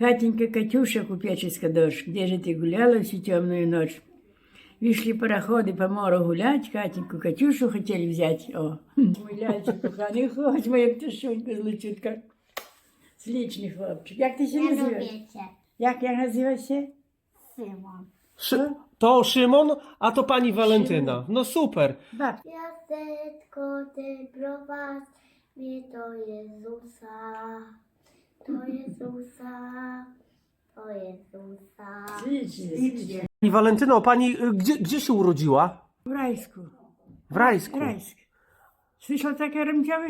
Катенька, Катюша, купеческая дочь, где же ты гуляла всю темную ночь? Вышли пароходы по морю гулять, Катеньку, Катюшу хотели взять. О, мой ляльчик коханий, хоч моя пташонька злочутка. Слічний хлопчик. Як ти się Ja називаєш? lubię cię, Як я називаюся? Szymon. Szy to Szymon, a to pani Walentyna. No super. Баб, Gwiazdeczko, ty prowadź mnie do Jezusa, Do Jezusa, do Jezusa. Idźcie. Pani Walentyno, pani y, gdzie, gdzie się urodziła? W Rajsku. W Rajsku. Rajsk. Słyszał takie?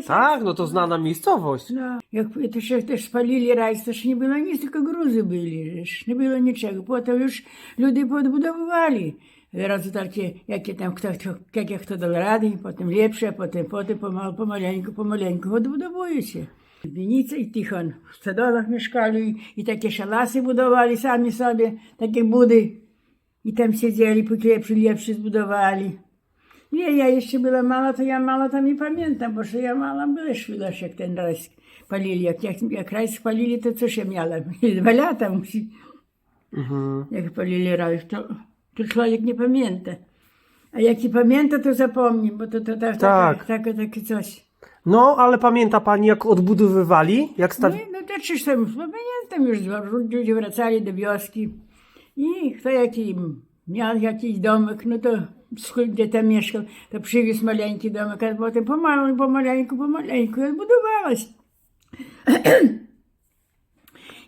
Tak, no to znana miejscowość. No, jak to się też spalili rajs, to się nie było nic, tylko gruzy byli, wiesz, nie było niczego. Potem już ludzie podbudowywali. Razu takie, jakie tam, kto, kto, jak, jak kto dał rady, potem lepsze, potem, potem, pomal, pomaleńku, pomaleńku odbudowuje się. Winica i Tichon w stodolach mieszkali i takie szalasy budowali sami sobie, takie budy. I tam siedzieli, póki lepszy, lepszy zbudowali. Nie, ja jeszcze była mała, to ja mało tam nie pamiętam, bo że ja mała była szwilasz, jak ten raz palili. Jak, jak, jak raz palili, to coś ja miała? Dwa lata musi. Mhm. Jak palili rajs, to, to człowiek nie pamięta. A jak nie pamięta, to zapomni, bo to, to, tak, Tak. Takie, takie, takie coś. No, ale pamięta pani, jak odbudowywali? Jak No, stawi... i- no to czyż tam, no pamiętam już, ludzie wracali do wioski i kto jaki miał jakiś domek, no to gdzie tam mieszkał, to przywiózł maleńki domek, a potem pomału, pomaleńku, pomaleńku odbudowała się.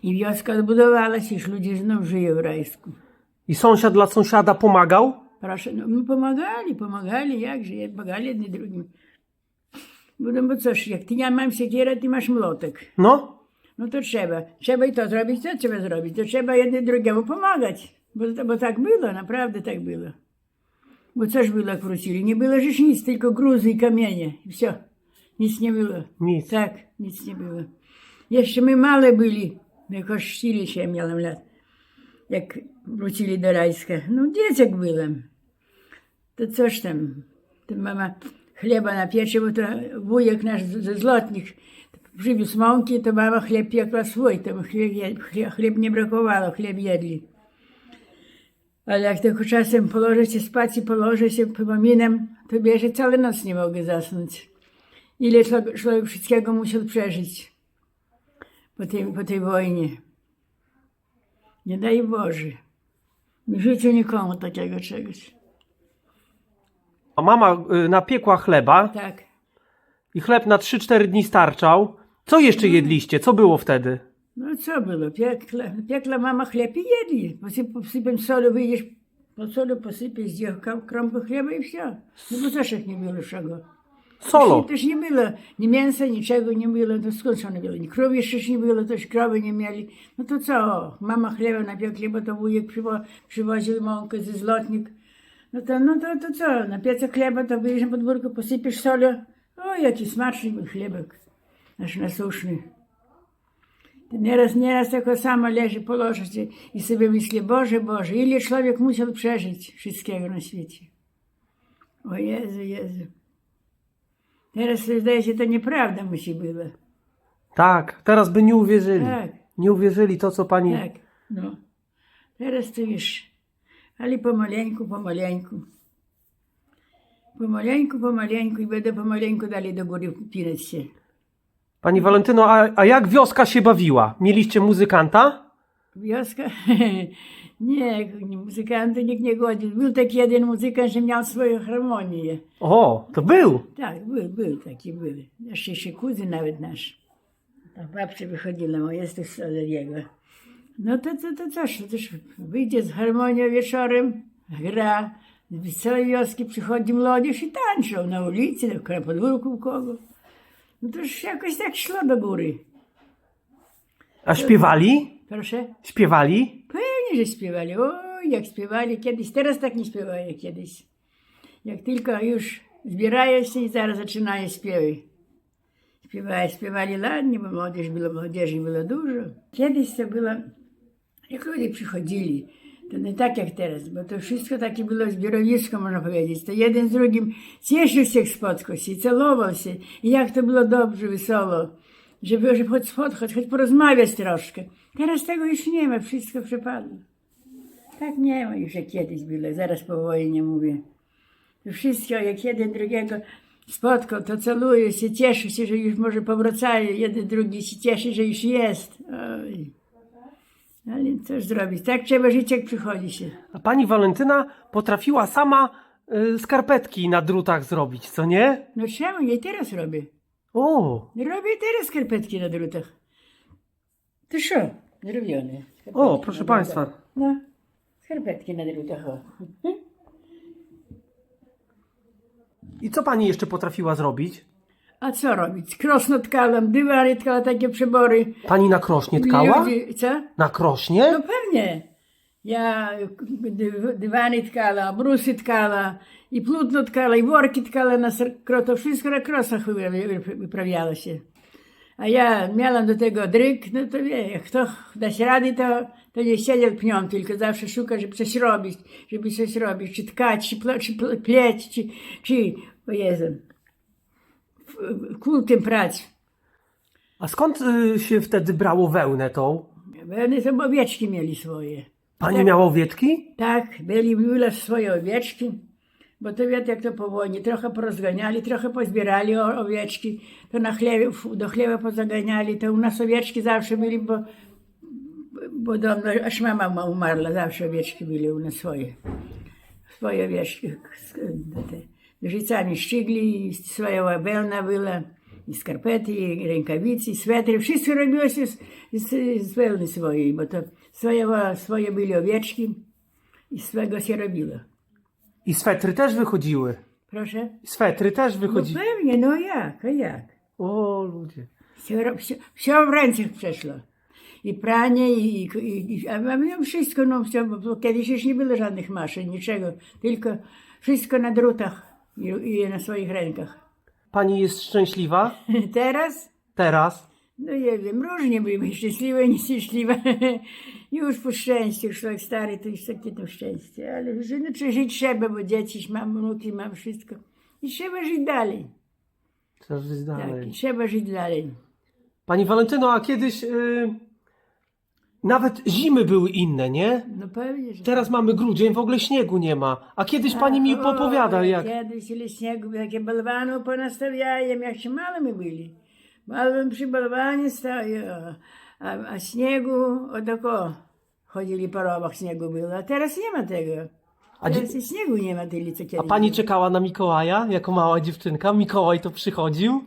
I wioska odbudowała się, już ludzie znów żyją w Rajsku. I sąsiad dla sąsiada pomagał? Proszę, no my pomagali, pomagali, jakże, jak pomagali jedni drugim. Bo, no bo cóż, jak ty ja mam siekierę, ty masz młotek. No, No to trzeba. Trzeba i to zrobić, co trzeba zrobić. To trzeba jednym drugiemu pomagać. Bo, bo tak było, naprawdę tak było. Bo coś było, jak wrócili. Nie było rzecz nic, tylko gruzy i kamienie. I все. Nic nie było. nic. Tak, nic nie było. Jeszcze my male byli, jak chrzcili się, miałem lat. Jak wrócili do Rajska. No dzieciak byłem. To coś tam. To mama chleba napiecze, bo to wujek nasz ze zlotnik przywiózł mąki, to mama chleb piekła swój. To chleb, chleb, nie brakowało, chleb jedli. Ale jak tylko czasem położę się spać i położę się, pominam, to bierze całą noc nie mogę zasnąć. Ile człowiek, wszystkiego musiał przeżyć po tej, po tej wojnie. Nie daj Boże. W życiu nikomu takiego czegoś. A mama y, napiekła chleba Tak. i chleb na 3-4 dni starczał. Co jeszcze jedliście? Co było wtedy? No co było? Piekla, piekla mama chleb i jedli. Posyp, posypię solą, wyjdziesz, po solu posypiesz zdjął kromkę chleba i все. No bo też jak nie było czego. Solo. Też nie było, ni mięsa, niczego nie było, to skąd one było? Ni krowy jeszcze nie było, też krowy nie mieli. No to co, mama chleba napiekli, bo to wujek przywo, przywoził mąkę ze zlotnik. No to, no to, to co, na piecu chleba to wyjdziesz na podwórko, posypiesz solą. O, jaki smaczny był chlebek, nasz nasuszny. Nieraz, nieraz tylko sama leży, położy się i sobie myśli, Boże, Boże, ile człowiek musiał przeżyć wszystkiego na świecie. O Jezu, Jezu. Teraz zdaje się, to nieprawda musi było. Tak, teraz by nie uwierzyli. Tak, Nie uwierzyli to, co pani... tak, no. Teraz to już, ale pomaleńku, pomaleńku. Pomaleńku, pomaleńku i będę pomaleńku dalej do góry pinać się. Pani Walentyno, a, a jak wioska się bawiła? Mieliście muzykanta? Wioska? nie, muzykanty nikt nie godził. Był taki jeden muzykant, że miał swoją harmonię. O, to był. Tak, był, był taki, był. Jeszcze się kuzyn nawet nasz. Ta babcia wychodziła moja z tych jego. No to, to, to coś, to też wyjdzie z harmonią wieczorem, gra, z całej wioski przychodzi młodzież i tańczą na ulicy, na podwórku u kogo. No to już jakoś tak szło do góry. A śpiewali? Proszę? Śpiewali? Pewnie, że śpiewali. Oj, jak śpiewali kiedyś. Teraz tak nie śpiewają jak kiedyś. Jak tylko już zbierają się i zaraz zaczynają śpiewy. Śpiewają, śpiewali ładnie, bo młodzież było, młodzieży było dużo. Kiedyś to było, jak ludzie przychodzili, to nie tak jak teraz, bo to wszystko takie było zbiorowisko, można powiedzieć. To jeden z drugim cieszył się, jak spotkał się, całował się. I jak to było dobrze, wesoło. Żeby, żeby choć spotkać, choć porozmawiać troszkę. Teraz tego już nie ma, wszystko przepadło. Tak nie ma już jak kiedyś było, zaraz po wojnie mówię. To wszystko, jak jeden drugiego spotkał, to celuje się, cieszy się, że już może powracają, jeden drugi się cieszy, że już jest. Oj. Ale cóż zrobić, tak trzeba żyć, jak przychodzi się. A pani Walentyna potrafiła sama y, skarpetki na drutach zrobić, co nie? No czemu? I teraz robię. O, Robię teraz skarpetki na drutach. To co? Zrobione. Skarpetki o, proszę na państwa. drutach. No, skarpetki na drutach, o. I co pani jeszcze potrafiła zrobić? A co robić? Krosno tkałam, dywany tkała, takie przebory. Pani na krośnie tkała? Ludzie, co? Na krośnie? No pewnie. Ja dy- dywany tkala, brusy tkala, i plutno tkala, i worki tkala na skro, to wszystko na krosach wy- wy- wyprawiało się. A ja miałam do tego dryk, no to wie, jak kto dać rady, to, to nie siedział pnią, tylko zawsze szuka, żeby coś robić, żeby coś robić, czy tkać, czy, ple, czy ple- pleć, czy, czy, o Jezu, kultem prać. A skąd y, się wtedy brało wełnę tą? One tam owieczki mieli swoje. Pani Tak. miała owieczki? Tak, byli były swoje owieczki, bo to wiecie jak to po wojnie, trochę porozganiali, trochę pozbierali owieczki, to na chlebie, do chleba pozaganiali, to u nas owieczki zawsze byli, bo, bo dawno, aż mama ma umarła, zawsze owieczki byli u nas swoje. Swoje owieczki, te, nożycami szczygli, i swoja wełna była, i skarpety, i rękawice, i swetry, wszystko robiło się z, z, z wełny swojej, bo to swoje, swoje byli owieczki i z swego się robiło. I swetry też wychodziły. Proszę? Swetry też No wychodziły. pewnie, no jak, a jak? O ludzie. Все, все, все w ręce przeszło. I pranie, i, i, i a mamy wszystko, no все, bo kiedyś już nie było żadnych maszyn, niczego, tylko wszystko na drutach i, i na swoich rękach. Pani jest szczęśliwa? Teraz, Teraz? no nie wiem, różnie były, szczęśliwe, nieszczęśliwe. już po szczęściu, już człowiek stary, to już takie to szczęście, ale że, no, czy żyć trzeba, bo dzieci mam, wnuki mam, wszystko. I trzeba żyć dalej. Trzeba żyć Tak, i dalej. trzeba żyć dalej. Pani Walentyno, a kiedyś y, nawet zimy były inne, nie? No pewnie, że Teraz tak. mamy grudzień, w ogóle śniegu nie ma. A kiedyś pani mi O, jak... Kiedyś ile śniegu, jakie balwany ponastawiałem, jak się małymi byli. Balwan przy balwanie stał, a, a śniegu od oko chodzili po robach, śniegu było, a teraz nie ma tego. A teraz śniegu nie ma tyle, co kiedyś. A pani czekała na Mikołaja jako mała dziewczynka? Mikołaj to przychodził?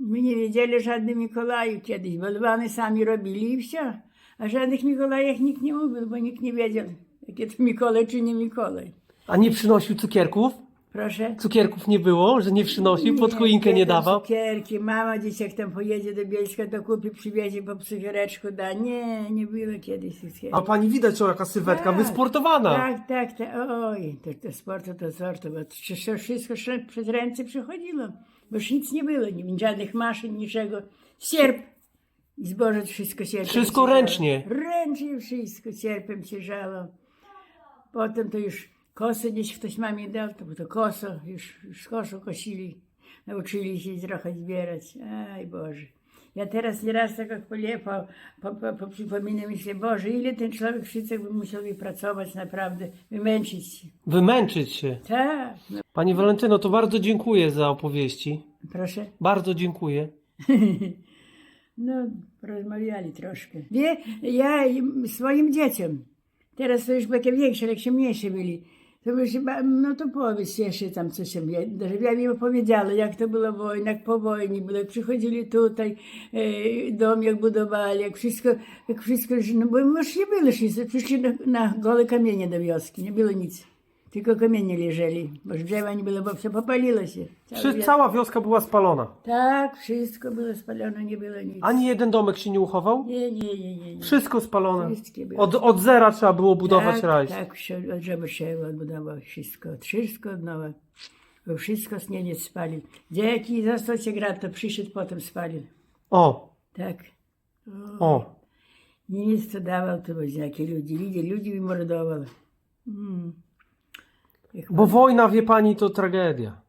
My nie wiedzieli żadnych Mikołaju kiedyś, balwany sami robili i. A żadnych Mikołajach nikt nie mówił, bo nikt nie wiedział, jakie to Mikołaj czy nie Mikołaj. A nie przynosił cukierków? Proszę. Cukierków nie było, że nie przynosił, pod choinkę nie dawał? Cukierki, mama dziś jak tam pojedzie do Bielska, to kupi, przywiezie po cukiereczku, da. Nie, nie było kiedyś tych A pani widać, o jaka sylwetka Tak, wysportowana. Tak, tak, tak. Oj, to, to sportu, to sortu, bo to wszystko sz- przez ręce przychodziło. Bo już nic nie było, nie, żadnych maszyn, niczego. Sierp i zboże wszystko sierpem. Wszystko się ręcznie. Ręcznie wszystko sierpem się żało. Potem to już kosę gdzieś ktoś mamie dał, to, to koso, już, już kosą kosili. Nauczyli się trochę zbierać. Aj Boże. Ja teraz nieraz tak jak po, po, po, po przypominam myślę, Boże, ile ten człowiek wszystko by musiał wypracować, naprawdę, wymęczyć się. Wymęczyć się. Tak, no, Pani Walentyno, to bardzo dziękuję za opowieści. proszę. Bardzo dziękuję. No, porozmawiali troszkę. Wie, ja im- swoim dzieciom, teraz to już takie większe, jak się mniejsze byli, to by się, no to powiedz jeszcze tam coś, im je- żeby ja im opowiedziała, jak to była wojna, jak po wojnie było, jak przychodzili tutaj, e, dom jak budowali, jak wszystko, jak wszystko, no bo już nie było wszystko, przyszli na, na gole kamienie do wioski, nie było nic. Tylko kamienie leżeli, bo drzewa nie było, bo wszystko popaliło się. Cała wioska była spalona. Tak, wszystko było spalone, nie było nic. Ani jeden domek się nie uchował? Nie, nie, nie, nie. nie. Wszystko spalone. Wszystkie były. Od, od zera trzeba było budować tak, rajs. Tak, wsio- żeby się odbudowało wszystko, wszystko od nowa. Bo wszystko z nieniec spali. Dzieci został się grał, to przyszedł, potem spalił. O, Tak. o. Niemiec to dawał, to woźniaki ludzi, ludzi, ludzi wymordował. Mm. Bo wojna, wie pani, to tragedia.